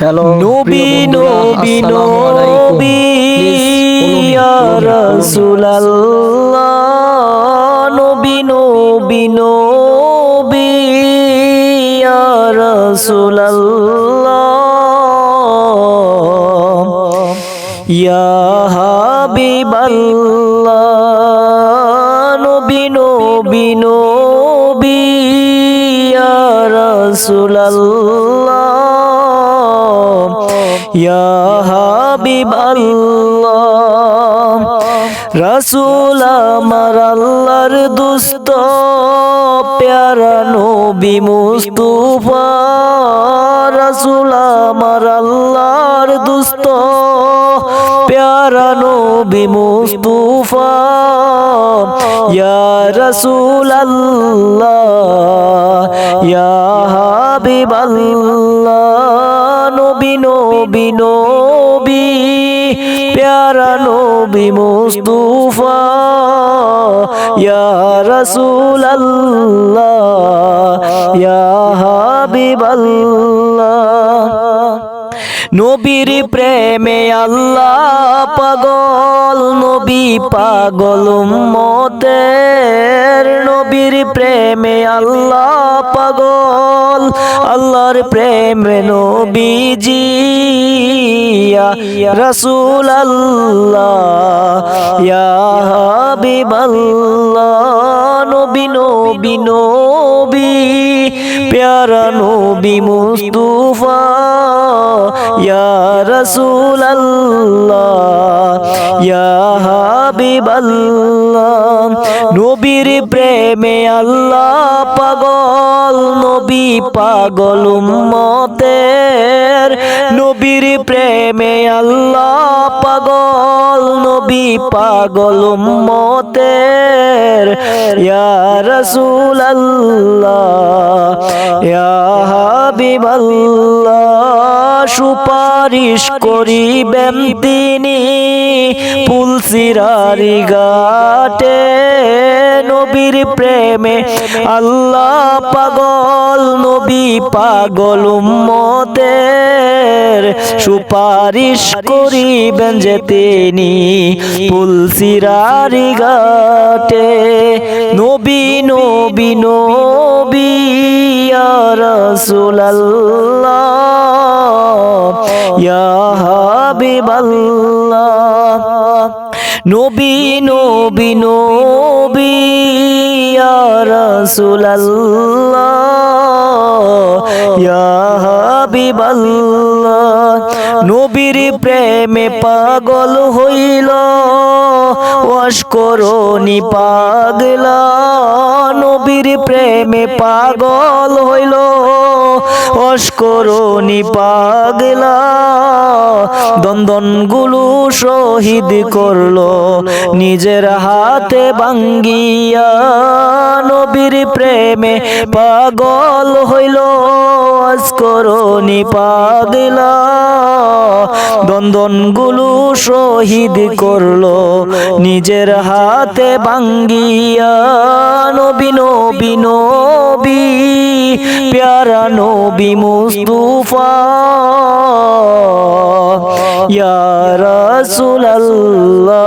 Hello নবী নবী নবী ইয়া রাসূলুল্লাহ। নবী নবী নবী ইয়া রাসূলুল্লাহ। ইয়া হাবিবাল্লাহ। নবী নবী নবী ইয়া রাসূলুল্লাহ। ইয়া হাবিবাল্লাহ রাসূল আমার আল্লাহর দুস্ত, প্যারা নবী মুস্তাফা, রাসূল আমার আল্লাহর দুস্ত, প্যারা নবী মুস্তাফা, ইয়া রাসূল নবী নবী, প্যারা নবী মুস্তাফা রাসূল নবীর প্রেমে আল্লাহ পাগল, নবী পাগল মতের নবীর প্রেমে আল্লাহ পাগল। আল্লাহর প্রেমে নবীজি রসুল আল্লাহ নবী নবী নবী, প্যারা নবী মুস্তাফা রাসূল আল্লাহ, ইয়া নবীর প্রেমে আল্লাহ পাগল। পাগল উম্মতের নবীর প্রেমে আল্লাহ পাগল, নবী পাগল ইয়া রাসূল আল্লাহ সুপারিশ করিবেন তিনি পুলসিরারি ঘাটে। নবীর প্রেমে আল্লাহ পাগল, নবী পাগল উম্মতের সুপারিশ করিবেন যে তিনি পুলসিরারি ঘাটে। নবী নবী নবী রাসূলুল্লাহ, ইয়া হাবিবাল্লাহ। নবী নবী নবী রাসূলুল্লাহ ইয়া নবীর প্রেমে পাগল হইল অস্করণি পাগলা নবীর প্রেমে পাগল হইল। অস্করণি পাগলা। দন্দনগুলো শহীদ করল, নিজের হাতে বাঙ্গিয়া নবীর প্রেমে পাগল হইল। অস্করণি পাগলা। দন্দনগুলো শহীদ করল, নিজের হাতে বাঙ্গিয়া নবী নবী নবী, প্যারা নবী মুস্তুফা। ইয়া রাসূলুল্লাহ